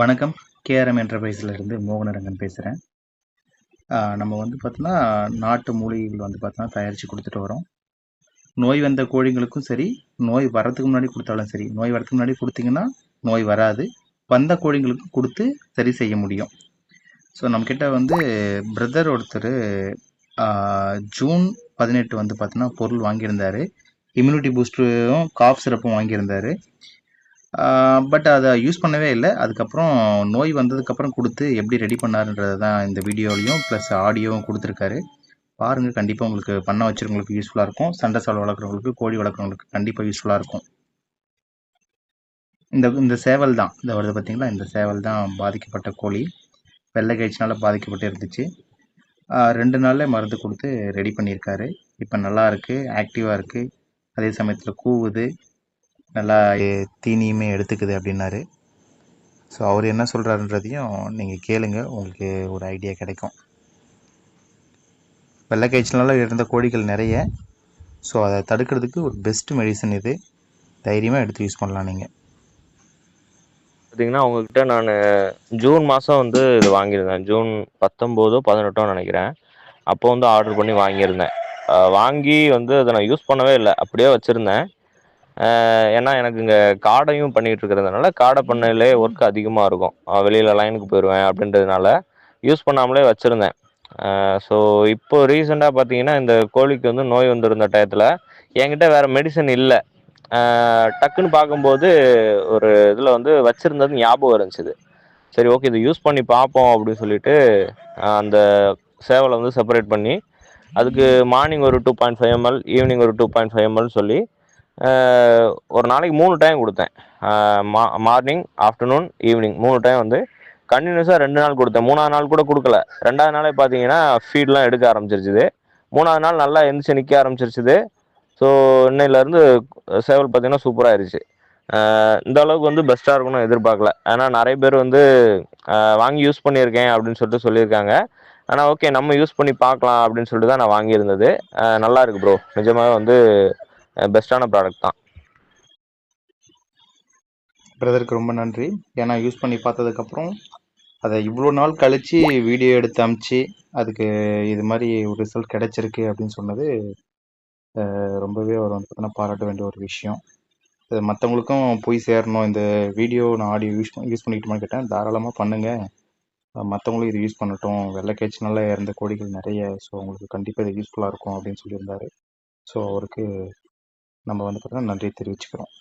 வணக்கம். கேஆர்எம் என்டர்பிரைஸில் இருந்து மோகனரங்கன் பேசுகிறேன் நம்ம வந்து பார்த்தோன்னா நாட்டு மூலிகைகள் வந்து பார்த்தோன்னா தயாரித்து கொடுத்துட்டு வரோம். நோய் வந்த கோழிங்களுக்கும் சரி நோய் வரதுக்கு முன்னாடி கொடுத்தாலும் சரி நோய் வரதுக்கு முன்னாடி கொடுத்தீங்கன்னா நோய் வராது. வந்த கோழிங்களுக்கும் கொடுத்து சரி செய்ய முடியும். ஸோ நம்மக்கிட்ட வந்து பிரதர் ஒருத்தர் ஜூன் பதினெட்டு வந்து பார்த்தோன்னா பொருள் வாங்கியிருந்தார். இம்யூனிட்டி பூஸ்டரும் காஃப் சிறப்பும் வாங்கியிருந்தார். பட் அதை யூஸ் பண்ணவே இல்லை. அதுக்கப்புறம் நோய் வந்ததுக்கப்புறம் கொடுத்து எப்படி ரெடி பண்ணாருன்றது தான் இந்த வீடியோலையும் ப்ளஸ் ஆடியோவும் கொடுத்துருக்காரு. பாருங்கள் கண்டிப்பாக உங்களுக்கு பண்ண வச்சுருவங்களுக்கு யூஸ்ஃபுல்லாக இருக்கும். சண்டை சால் வளர்க்குறவங்களுக்கு கோழி வளர்க்குறவங்களுக்கு கண்டிப்பாக யூஸ்ஃபுல்லாக இருக்கும். இந்த இந்த சேவல் தான் இந்த வருது பார்த்திங்களா இந்த சேவல் தான் பாதிக்கப்பட்ட கோழி. வெள்ளை காய்ச்சினால் பாதிக்கப்பட்டு இருந்துச்சு. ரெண்டு நாளில் மருந்து கொடுத்து ரெடி பண்ணியிருக்காரு. இப்போ நல்லா இருக்குது ஆக்டிவாக இருக்குது அதே சமயத்தில் கூவுது. நல்லா தீனியுமே எடுத்துக்குது அப்படின்னாரு. ஸோ அவர் என்ன சொல்கிறாருன்றதையும் நீங்கள் கேளுங்க. உங்களுக்கு ஒரு ஐடியா கிடைக்கும். வெள்ளைக்காய்ச்சலால் இருந்த கோழிகள் நிறைய. ஸோ அதை தடுக்கிறதுக்கு ஒரு பெஸ்ட் மெடிசன் இது. தைரியமாக எடுத்து யூஸ் பண்ணலாம் நீங்கள் பார்த்தீங்கன்னா உங்ககிட்ட நான் ஜூன் மாதம் வந்து இது வாங்கியிருந்தேன். ஜூன் பத்தொம்போதோ பதினெட்டோ நினைக்கிறேன். அப்போ வந்து ஆர்டர் பண்ணி வாங்கியிருந்தேன். வாங்கி வந்து அதை நான் யூஸ் பண்ணவே இல்லை. அப்படியே வச்சுருந்தேன். ஏன்னா எனக்கு இங்கே காடையும் பண்ணிகிட்டு இருக்கிறதுனால காடை பண்ணையிலே ஒர்க் அதிகமாக இருக்கும். வெளியில் லைனுக்கு போயிடுவேன் அப்படின்றதுனால யூஸ் பண்ணாமலே வச்சுருந்தேன். ஸோ இப்போ ரீசெண்டாக பார்த்தீங்கன்னா இந்த கோழிக்கு வந்து நோய் வந்திருந்த டயத்தில் என்கிட்ட வேறு மெடிசன் இல்லை. டக்குன்னு பார்க்கும்போது ஒரு இதில் வந்து வச்சுருந்தது ஞாபகம் இருந்துச்சு. சரி ஓகே இது யூஸ் பண்ணி பார்ப்போம் அப்படின்னு சொல்லிட்டு அந்த சேவலை வந்து செப்பரேட் பண்ணி அதுக்கு மார்னிங் ஒரு two point five ML evening ஒரு டூ பாயிண்ட் ஃபைவ் எம்எல் சொல்லி ஒரு நாளைக்கு மூணு டைம் கொடுத்தேன். மா மார்னிங் ஆஃப்டர்நூன் ஈவினிங் மூணு டைம் வந்து கண்டினியூஸாக ரெண்டு நாள் கொடுத்தேன். மூணாவது நாள் கூட கொடுக்கல. ரெண்டாவது நாளே பார்த்தீங்கன்னா ஃபீட்லாம் எடுக்க ஆரம்பிச்சிருச்சுது. மூணாவது நாள் நல்லா எந்திரிச்சு நிற்க ஆரம்பிச்சிருச்சுது. ஸோ இன்னையிலேருந்து சேவல் பார்த்தீங்கன்னா சூப்பராக ஆயிடுச்சு இந்த அளவுக்கு வந்து பெஸ்ட்டாக இருக்கும்னு எதிர்பார்க்கல. ஆனால் நிறைய பேர் வந்து வாங்கி யூஸ் பண்ணியிருக்கேன் அப்படின்னு சொல்லிட்டு சொல்லியிருக்காங்க. ஆனால் ஓகே நம்ம யூஸ் பண்ணி பார்க்கலாம் அப்படின்னு சொல்லிட்டு தான் நான் வாங்கியிருந்தது. நல்லா இருக்கு ப்ரோ நிஜமாக வந்து பெஸ்ட்டான ப்ராடக்ட் தான். பிரதருக்கு ரொம்ப நன்றி. ஏன்னா யூஸ் பண்ணி பார்த்ததுக்கப்புறம் அதை இவ்வளோ நாள் கழித்து வீடியோ எடுத்து அமுச்சு அதுக்கு இது மாதிரி ஒரு ரிசல்ட் கிடச்சிருக்கு அப்படின்னு சொன்னது ரொம்பவே அவர் வந்து பார்த்தீங்கன்னா பாராட்ட வேண்டிய ஒரு விஷயம். இது மற்றவங்களுக்கும் போய் சேரணும். இந்த வீடியோ நான் ஆடியோ யூஸ் யூஸ் பண்ணிக்கிட்டோமான்னு கேட்டேன். தாராளமாக பண்ணுங்கள் மற்றவங்களும் இது யூஸ் பண்ணட்டும். வெள்ளைக்காய்ச்சினால இறந்த கோடிகள் நிறைய ஸோ உங்களுக்கு கண்டிப்பாக இது யூஸ்ஃபுல்லாக இருக்கும் அப்படின்னு சொல்லியிருந்தாரு. ஸோ அவருக்கு நம்ம வந்து பார்த்திங்கன்னா நன்றி தெரிவிச்சுக்கிறோம்.